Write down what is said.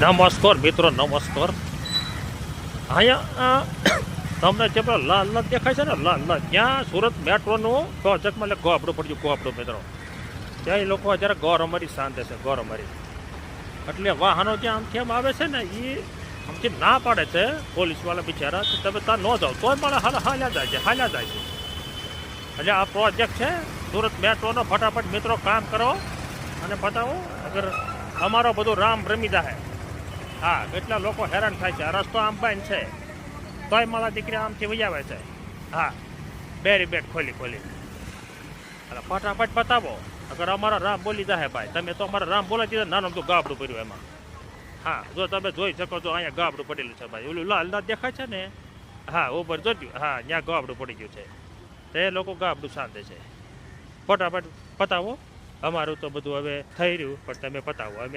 નમસ્કાર મિત્રો, નમસ્કાર. અહીંયા તમને જે પેલો લાલ લાલ દેખાય છે ને, લાલ લાલ ત્યાં સુરત મેટ્રોનું પ્રોજેક્ટમાં એટલે ગોબડું પડ્યું ગોબડું મિત્રો. ત્યાં એ લોકો અત્યારે અમારી શાંતિ છે, ગોર અમારી. એટલે વાહનો જે આમથી આમ આવે છે ને એ આમથી ના પાડે છે પોલીસવાળા બિચારા તમે ત્યાં ન જાઓ, તોય પણ હાલ હાલ્યા જાય છે હાલ્યા જાય છે. એટલે આ પ્રોજેક્ટ છે, સુરત મેટ્રોનો ફટાફટ મિત્રો કામ કરો. અને બતાવો, અગર અમારો બધું રામ રમી જાહે. હા, કેટલા લોકો હેરાન થાય છે. રસ્તો આમ બંધ છે. તોય મારા દીકરી આમથી વજાવે છે. હા, બેરી બેટ ખોલી ખોલી. એટલે ફટાફટ બતાવો અગર અમારા રામ બોલી જાય ભાઈ, તમે તો અમારા રામ બોલાવી દીધા, નાનું તો ગાબડું પડ્યું એમાં. હા, જો તમે જોઈ શકો છો, અહીંયા ગાબડું પડેલું છે ભાઈ. ઓલું લાલ લાલ દેખાય છે ને? હા, ઉપર જોજો. હા, ત્યાં ગાબડું પડી ગયું છે. તે લોકો ગાબડું શાંતે છે. ફટાફટ પતાવો. અમારું તો બધું હવે થઈ રહ્યું, પણ તમે પતાવો. અમે